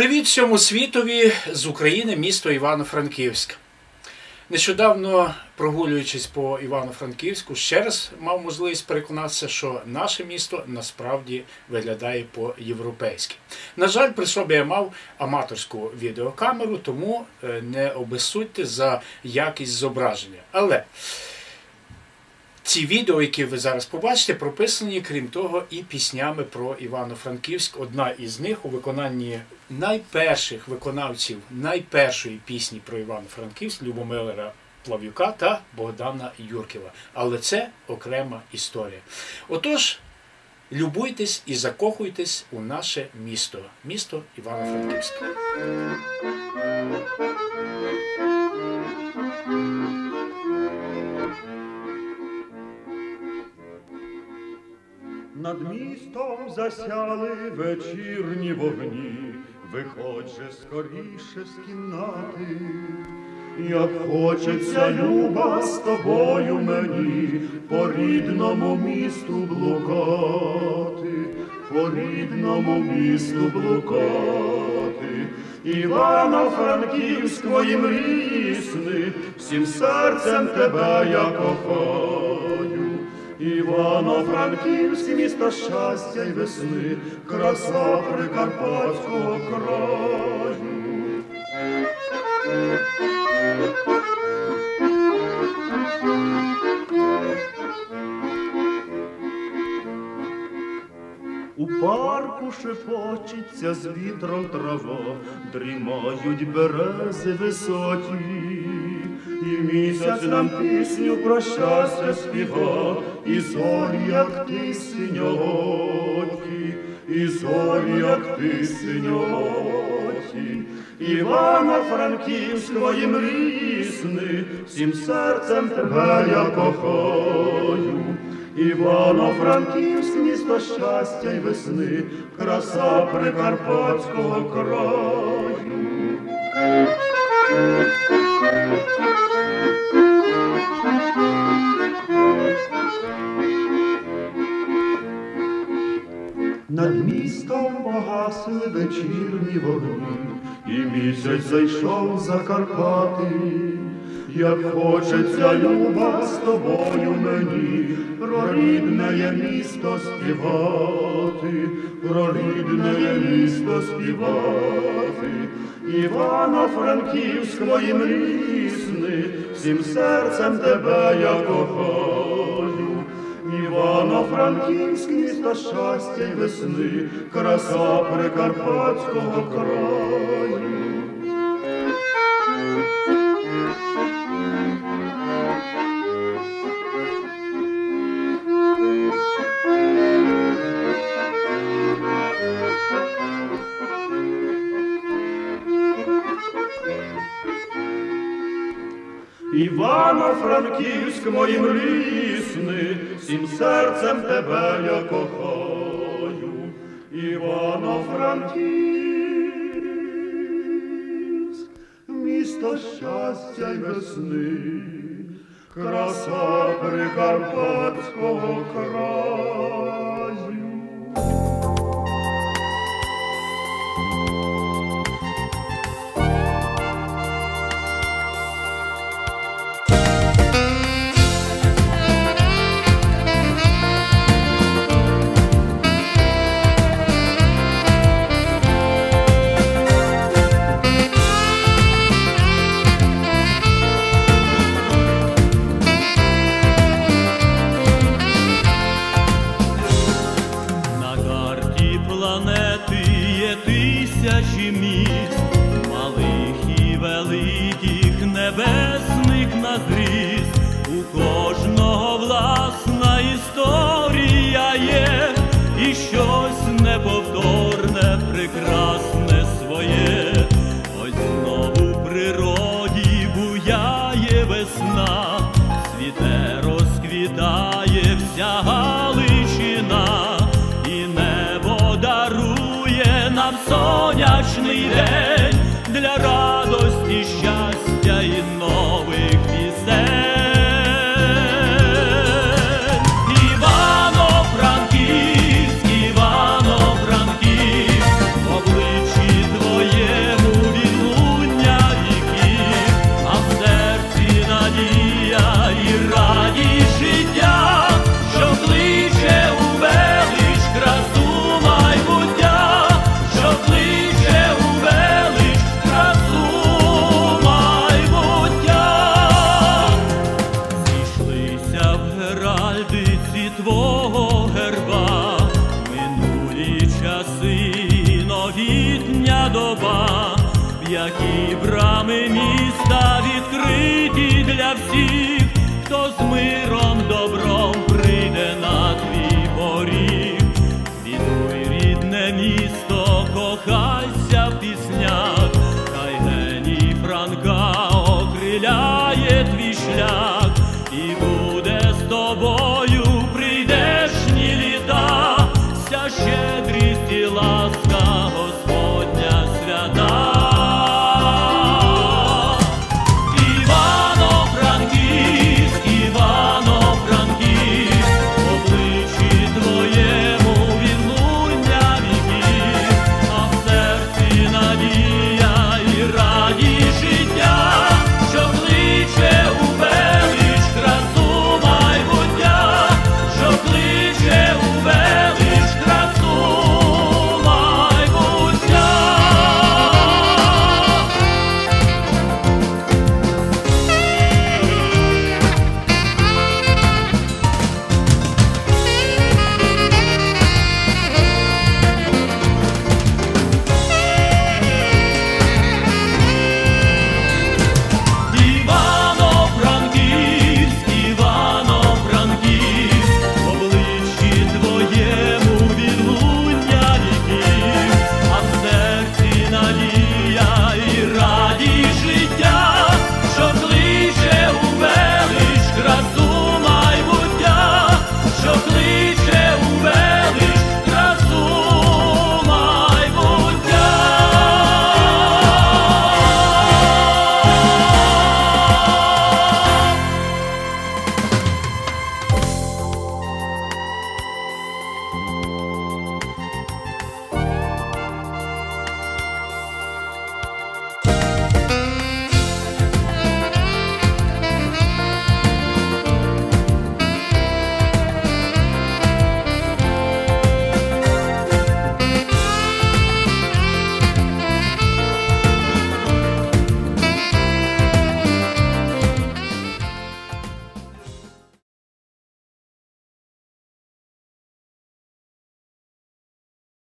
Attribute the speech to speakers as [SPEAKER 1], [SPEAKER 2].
[SPEAKER 1] Привіт всьому світові з України, місто Івано-Франківськ. Нещодавно прогулюючись по Івано-Франківську, ще раз мав можливість переконатися, що наше місто насправді виглядає по-європейськи. На жаль, при собі я мав аматорську відеокамеру, тому е, не обезсудьте за якість зображення. Але ці відео, які ви зараз побачите, прописані, крім того, і піснями про Івано-Франківськ. Одна із них у виконанні найперших виконавців найпершої пісні про Івано-Франківськ Любомира Плав'юка та Богдана Юрківа. Але це окрема історія. Отож, любуйтесь і закохуйтесь у наше місто, місто Івано-Франківськ.
[SPEAKER 2] Над містом засяли вечірні вогні, виходь же скоріше з кімнати, як хочеться люба з тобою мені, по рідному місту блукати, по рідному місту блукати, Івано-Франківськ твої мрії сни, всім серцем тебе я кохаю. Івано-Франківськ, місто щастя й весни, краса Прикарпатського краю. У парку шепочеться з вітром трава, дрімають берези високі, і місяць нам пісню про щастя співа, і зорі, як ти синьоокі, і зорі, як ти синьоокі. Івано-Франківськ, твої мрії сни, всім серцем тебе я кохаю. Івано-Франківськ, місто щастя й весни, краса Прикарпатського краю. Вечірні і місяць зайшов за Карпати, як хочеться люба з тобою мені, про рідне місто співати, про рідне місто співати, Івано-Франківськ мої мрії всім серцем тебе я кохаю. Івано-Франківськ, місто щастя й весни, краса Прикарпатського краю. Івано-Франківськ, мої мрії всім серцем тебе я кохаю. Івано-Франківськ, місто щастя й весни, краса Прикарпатського краю.
[SPEAKER 3] Розквітає вся Галичина, і небо дарує нам сонячний день твой.